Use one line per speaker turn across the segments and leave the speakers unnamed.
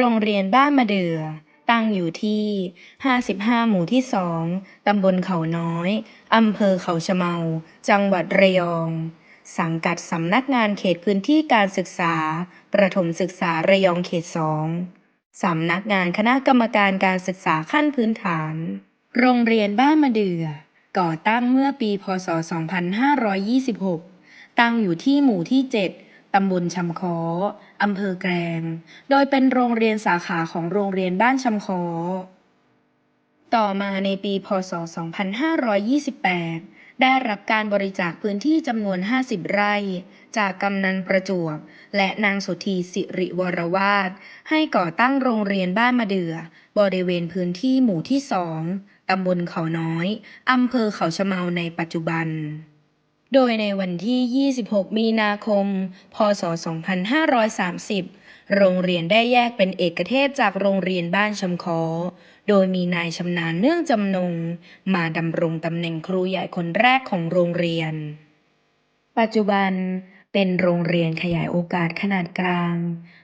โรงเรียนบ้านมะเดื่อ ตั้งอยู่ที่ 55 หมู่ที่ 2 ตำบลเขาน้อย อำเภอเขาชะเมา จังหวัดระยอง สังกัดสำนักงานเขตพื้นที่การศึกษา ประถมศึกษาระยองเขต 2 สำนักงานคณะกรรมการการศึกษาขั้นพื้นฐาน โรงเรียนบ้านมะเดื่อ ก่อตั้งเมื่อปี พศ 2526 ตั้งอยู่ที่หมู่ที่ 7 ตำบลชำคออำเภอแกลง โดยเป็นโรงเรียนสาขาของโรงเรียนบ้านชำคอต่อมาในปี พศ 2528 ได้รับการบริจาคพื้นที่จำนวน 50 ไร่ จากกำนันประจวบ และนางสุธีสิริวรวาดให้ก่อตั้งโรงเรียนบ้านมะเดื่อบริเวณพื้นที่หมู่ที่2ตำบลเขาน้อย อำเภอเขาชะเมาในปัจจุบัน โดยในวันที่ 26 มีนาคม พศ 2530 โรงเรียนได้แยกเป็นเอกเทศจากโรงเรียนบ้านชำคอ โดยมีนายชำนาญเนื่องจำนง มาดำรงตำแหน่งครูใหญ่คนแรกของโรงเรียน ปัจจุบันเป็นโรงเรียนขยายโอกาสขนาดกลาง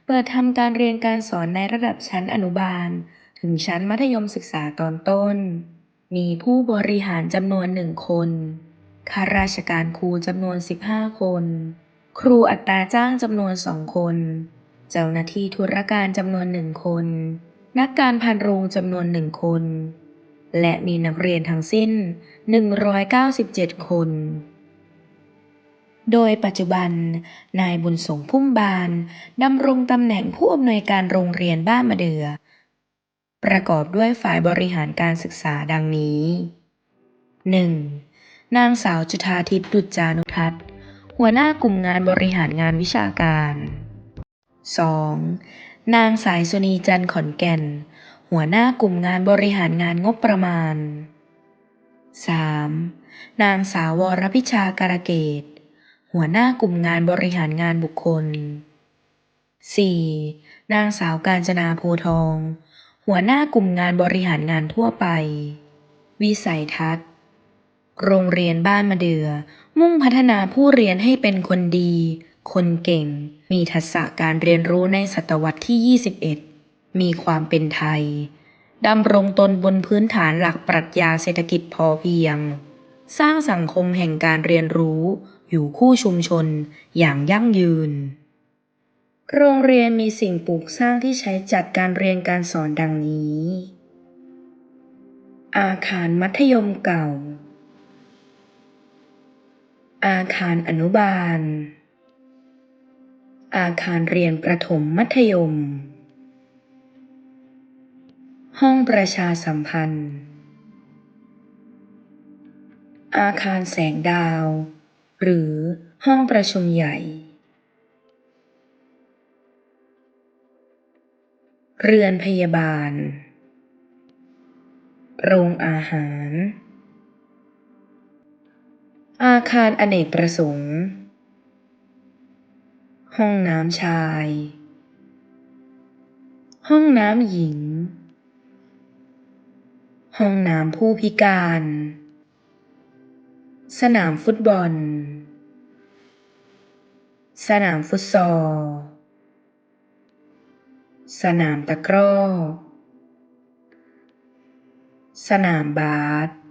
เปิดทำการเรียนการสอนในระดับชั้นอนุบาล ถึงชั้นมัธยมศึกษาตอนต้น มีผู้บริหารจำนวนหนึ่งคน ข้าราชการครูจำนวน 15 คน ครูอัตราจ้างจำนวน 2 คน เจ้าหน้าที่ธุรการจำนวนหนึ่งคน นักการพันโรงจำนวนหนึ่งคน และมีนักเรียนทั้งสิ้น 197 คน โดยปัจจุบัน นายบุญสงพุ่มบานดำรงตำแหน่งผู้อำนวยการโรงเรียนบ้านมะเดือ ประกอบด้วยฝ่ายบริหารการศึกษาดังนี้ 1. นางสาวจุธาทิพย์ดุจจานุทัศน์ หัวหน้ากลุ่มงานบริหารงานวิชาการ 2. นางสายสุนีจันทร์ขอนแก่น หัวหน้ากลุ่มงานบริหารงานงบประมาณ 3. นางสาววรพิชาการเกต หัวหน้ากลุ่มงานบริหารงานบุคคล 4. นางสาวการจนาโพทอง หัวหน้ากลุ่มงานบริหารงานทั่วไป วิสัยทัศน์ โรงเรียนบ้านมะเดือมุ่งพัฒนาผู้เรียนให้เป็นคนดี คนเก่ง มีทักษะการเรียนรู้ในศตวรรษที่ 21 มีความเป็นไทย ดำรงตนบนพื้นฐานหลักปรัชญาเศรษฐกิจพอเพียง สร้างสังคมแห่งการเรียนรู้ อยู่คู่ชุมชนอย่างยั่งยืน โรงเรียนมีสิ่งปลูกสร้างที่ใช้จัดการเรียนการสอนดังนี้ อาคารมัธยมเก่า อาคารอนุบาล อาคารเรียนประถมมัธยม ห้องประชาสัมพันธ์ อาคารแสงดาว หรือห้องประชุมใหญ่ เรือนพยาบาล โรงอาหาร อาคารอเนกประสงค์ ห้องน้ำชาย ห้องน้ำหญิง ห้องน้ำผู้พิการ สนามฟุตบอล สนามฟุตซอล สนามตะกร้อ สนามบาส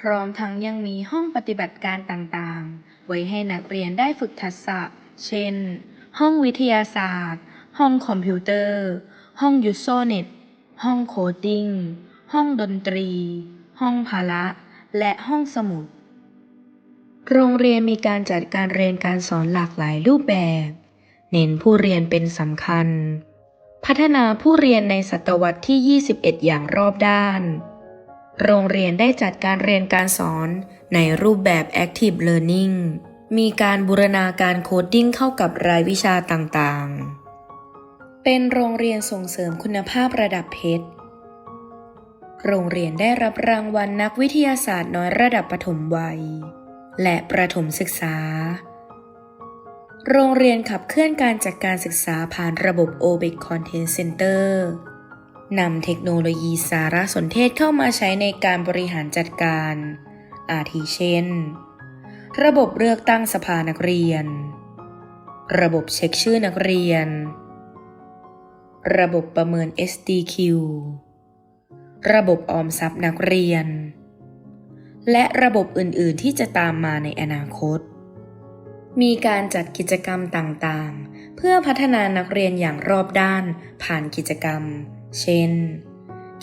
พร้อมทั้งยังมีห้องปฏิบัติการต่างๆ ไว้ให้นักเรียนได้ฝึกทักษะ เช่น ห้องวิทยาศาสตร์ ห้องคอมพิวเตอร์ ห้องยูโซเน็ต ห้องโคดดิ้ง ห้องดนตรี ห้องพละ และห้องสมุด โรงเรียนมีการจัดการเรียนการสอนหลากหลายรูปแบบ เน้นผู้เรียนเป็นสำคัญ พัฒนาผู้เรียนในศตวรรษที่ 21 อย่างรอบด้าน โรงเรียนได้จัดการเรียนการสอนในรูปแบบ Active Learning มีการบูรณาการโคดดิ้งเข้ากับรายวิชาต่างๆ เป็นโรงเรียนส่งเสริมคุณภาพระดับเพชร โรงเรียนได้รับรางวัลนักวิทยาศาสตร์น้อยระดับปฐมวัย และประถมศึกษา โรงเรียนขับเคลื่อนการจัดการศึกษาผ่านระบบ OBIC Content Center นำเทคโนโลยีสารสนเทศเข้ามาใช้ในการบริหารจัดการ อาทิเช่น ระบบเลือกตั้งสภานักเรียน ระบบเช็คชื่อนักเรียน ระบบประเมิน SDQ ระบบออมทรัพย์นักเรียน และระบบอื่น ๆ ที่จะตามมาในอนาคต มีการจัดกิจกรรมต่าง ๆ เพื่อพัฒนานักเรียนอย่างรอบด้านผ่านกิจกรรม เช่น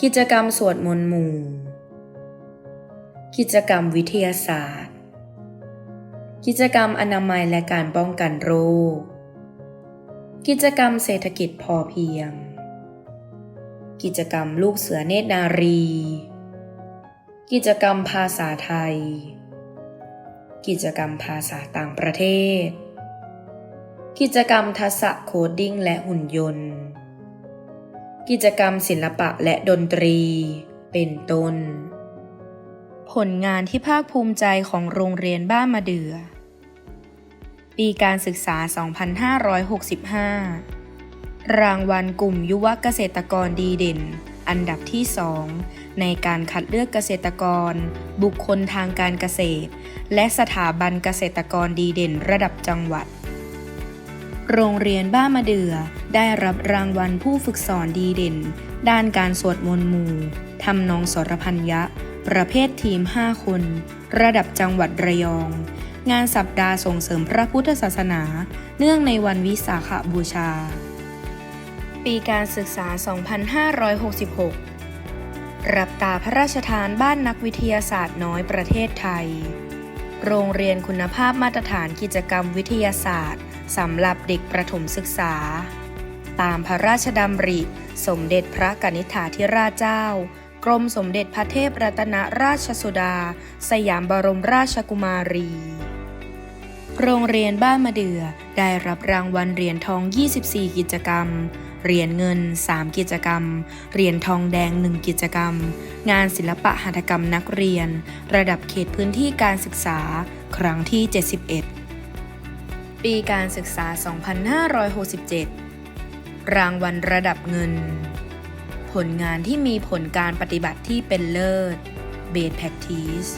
กิจกรรมสวดมนต์หมู่ กิจกรรมวิทยาศาสตร์ กิจกรรมอนามัยและการป้องกันโรค กิจกรรมเศรษฐกิจพอเพียง กิจกรรมลูกเสือเนตรนารี กิจกรรมภาษาไทย กิจกรรมภาษาต่างประเทศ กิจกรรมทักษะโคดดิ้งและหุ่นยนต์ กิจกรรมศิลปะและดนตรี เป็นต้น ผลงานที่ภาคภูมิใจของโรงเรียนบ้านมะเดือ ปีการศึกษา 2565 รางวัลกลุ่มยุวเกษตรกรดีเด่น อันดับที่ 2 ในการคัดเลือกเกษตรกร บุคคลทางการเกษตร และสถาบันเกษตรกรดีเด่นระดับจังหวัด โรงเรียนบ้านมะเดือ ได้รับรางวัลผู้ฝึกสอนดีเด่น ด้านการสวดมนต์หมู่ทำนองสรพัญญะประเภททีม 5 คน ระดับจังหวัดระยอง งานสัปดาห์ส่งเสริมพระพุทธศาสนา เนื่องในวันวิสาขบูชา ปีการศึกษา 2566 รับตาพระราชทานบ้านนักวิทยาศาสตร์น้อยประเทศไทย โรงเรียนคุณภาพมาตรฐานกิจกรรมวิทยาศาสตร์ สำหรับเด็กประถมศึกษา ตามพระราชดำริ สมเด็จพระกนิษฐาธิราชเจ้า กรมสมเด็จพระเทพรัตนราชสุดา สยามบรมราชกุมารี โรงเรียนบ้านมะเดือได้รับรางวัลเหรียญทอง 24 กิจกรรมเหรียญเงิน 3 กิจกรรม เหรียญทองแดง 1 กิจกรรม งานศิลปะหัตถกรรมนักเรียน ระดับเขตพื้นที่การศึกษา ครั้งที่ 71 ปีการศึกษา 2567 รางวัลระดับเงิน ผลงานที่มีผลการปฏิบัติที่เป็นเลิศ Best Practice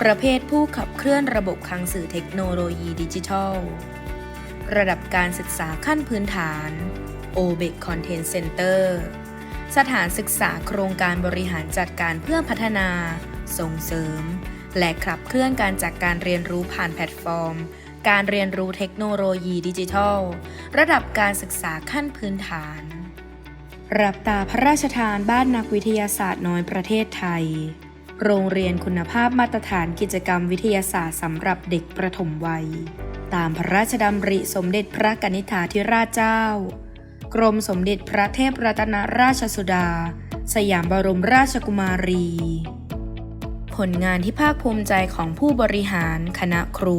ประเภทผู้ขับเคลื่อนระบบคลังสื่อเทคโนโลยีดิจิทัล ระดับการศึกษาขั้นพื้นฐาน o b e c Content Center สถานศึกษาโครงการบริหารจัดการเพื่อพัฒนา ส่งเสริม และขับเคลื่อนการจัดการเรียนรู้ผ่านแพลตฟอร์ม การเรียนรู้เทคโนโลยีดิจิทัล ระดับการศึกษาขั้นพื้นฐาน รับตาพระราชทานบ้านนักวิทยาศาสตร์น้อยประเทศไทย โรงเรียนคุณภาพมาตรฐานกิจกรรมวิทยาศาสตร์สำหรับเด็กประถมวัย ตามพระราชดำริสมเด็จพระกนิษฐาธิราชเจ้า กรมสมเด็จพระเทพรัตนราชสุดา สยามบรมราชกุมารี ผลงานที่ภาคภูมิใจของผู้บริหาร คณะครู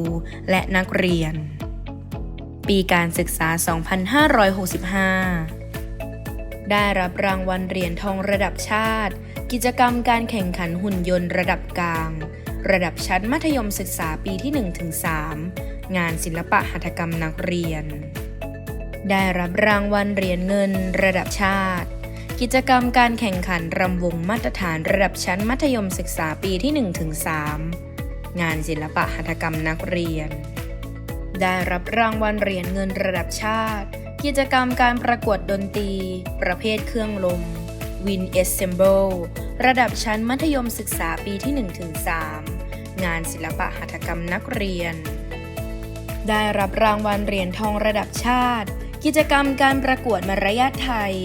และนักเรียน ปีการศึกษา 2565 ได้รับรางวัลเหรียญทองระดับชาติ กิจกรรมการแข่งขันหุ่นยนต์ระดับกลาง ระดับชั้นมัธยมศึกษาปีที่ 1-3 งานศิลปะหัตถกรรมนักเรียน ได้รับรางวัลเหรียญเงินระดับชาติ กิจกรรมการแข่งขันรำวงมาตรฐานระดับชั้นมัธยมศึกษาปีที่ 1-3 งานศิลปะหัตถกรรมนักเรียน ได้รับรางวัลเหรียญเงินระดับชาติ กิจกรรมการประกวดดนตรี ประเภทเครื่องลม Win Assemble ระดับชั้นมัธยมศึกษาปีที่ 1-3 งานศิลปะหัตถกรรมนักเรียน ได้รับรางวัลเหรียญทองระดับชาติ กิจกรรมการประกวดมารยาทไทย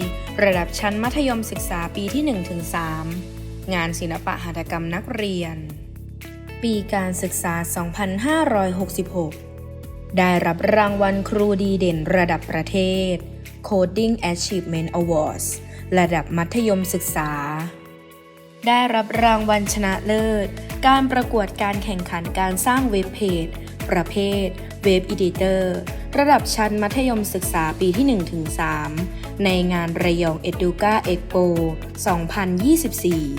ระดับชั้นมัธยมศึกษาปีที่ 1-3 งานศิลปะหัตถกรรมนักเรียน ปีการศึกษา 2566 ได้รับรางวัลครูดีเด่นระดับประเทศ Coding Achievement Awards ระดับมัธยมศึกษา ได้รับรางวัลชนะเลิศ การประกวดการแข่งขันการสร้างเว็บเพจ ประเภท เว็บอีดิเตอร์ ระดับชั้นมัธยมศึกษาปีที่ 1-3 ในงานระยอง Educa Expo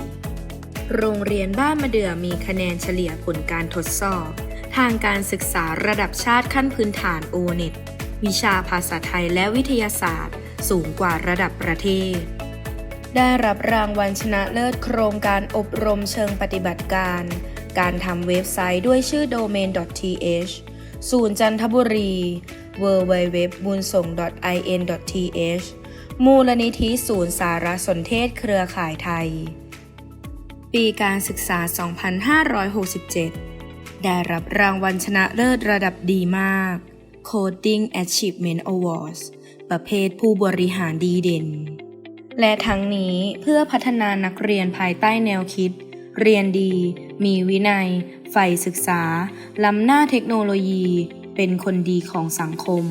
2024 โรงเรียนบ้านมะเดื่อมีคะแนนเฉลี่ยผลการทดสอบ ทางการศึกษาระดับชาติขั้นพื้นฐาน o n e t วิชาภาษาไทยและวิทยาศาสตร์ สูงกว่าระดับประเทศ ได้รับรางวัลชนะเลิศโครงการอบรมเชิงปฏิบัติการ การทำเว็บไซต์ด้วยชื่อ domain.th ศูนย์จันทบุรี w มูลนิธิศูนย์สารสนเทศเครือข่ายไทย ปีการศึกษา 2567 ได้รับรางวัลชนะเลิศระดับดีมาก Coding Achievement Awards ประเภทผู้บริหารดีเด่น และทั้งนี้เพื่อพัฒนานักเรียนภายใต้แนวคิด เรียนดี มีวินัย ใฝ่ศึกษา ล้ำหน้าเทคโนโลยี เป็นคนดีของสังคม